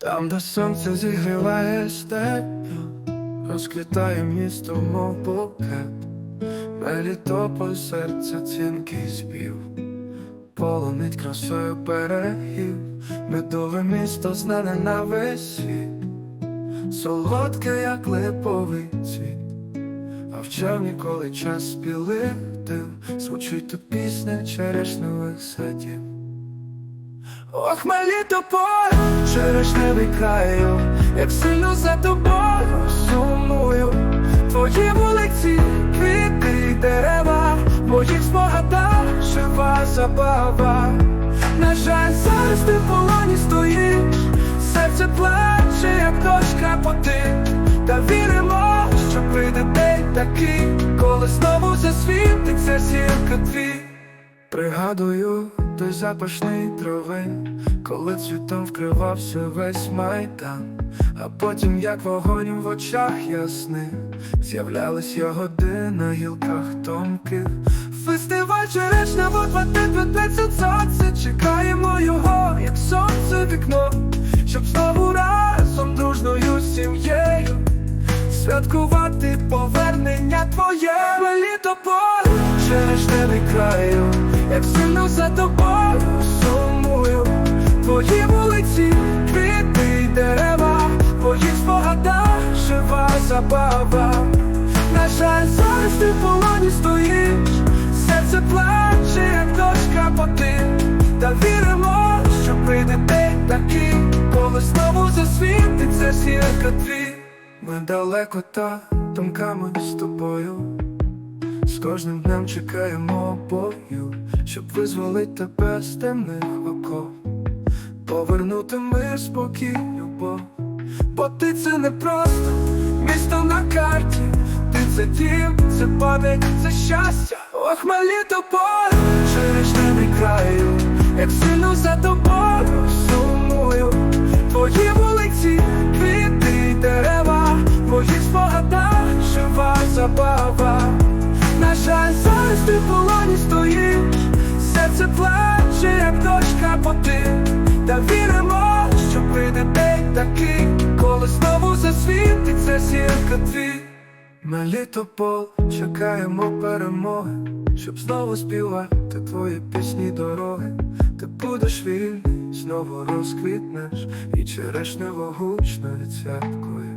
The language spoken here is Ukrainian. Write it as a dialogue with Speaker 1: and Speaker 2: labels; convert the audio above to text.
Speaker 1: Там, де сонце зігріває степ, розквітає місто, мов букет, Мелітополь серця дзвінкий спів, полонить красою берегів, медове місто знане на весь світ, солодке, як липовий цвіт, а в червні, коли час спілих див, звучить тут пісня черешневих садів. Ох, Мелітополь, черешневий краю, як сильно за тобою сумую. Твої вулиці, квіти дерева, в моїх спогадах жива забава. На жаль, зараз ти в полоні стоїш, серце плаче, як дочка потить. Та віримо, що прийде день такий, коли знову засвітиться зірка твій. Пригадую той запашний травин, коли цвітом вкривався весь майдан, а потім, як вогонь в очах ясних, з'являлись ягоди на гілках тонких. Фестиваль черешня в 25 сонце, чекаємо його, як сонце вікно, щоб знову разом дружною сім'єю святкувати повернення твоє Мелітополь, черешневий краю, як сильно за тобою сумую. Твої вулиці, квіти й дерева, в твоїх спогадах жива забава. На жаль, зараз ти в полоні стоїш, серце плаче, як дочка потить. Та віримо, що прийде день такий, коли знову засвітиться зірка твій. Ми далеко та думками з тобою. З кожним днем чекаємо бою, щоб визволить тебе з темних оков, повернути мир, спокій, любов. Бо ти це не просто місто на карті, ти це дім, це пам'ять, це щастя. Ох, Мелітополь, через краю, як зірка твій. Мелітопол, чекаємо перемоги, щоб знову співати твої пісні дороги. Ти будеш вільний, знову розквітнеш, і черешнево гучною цяткою.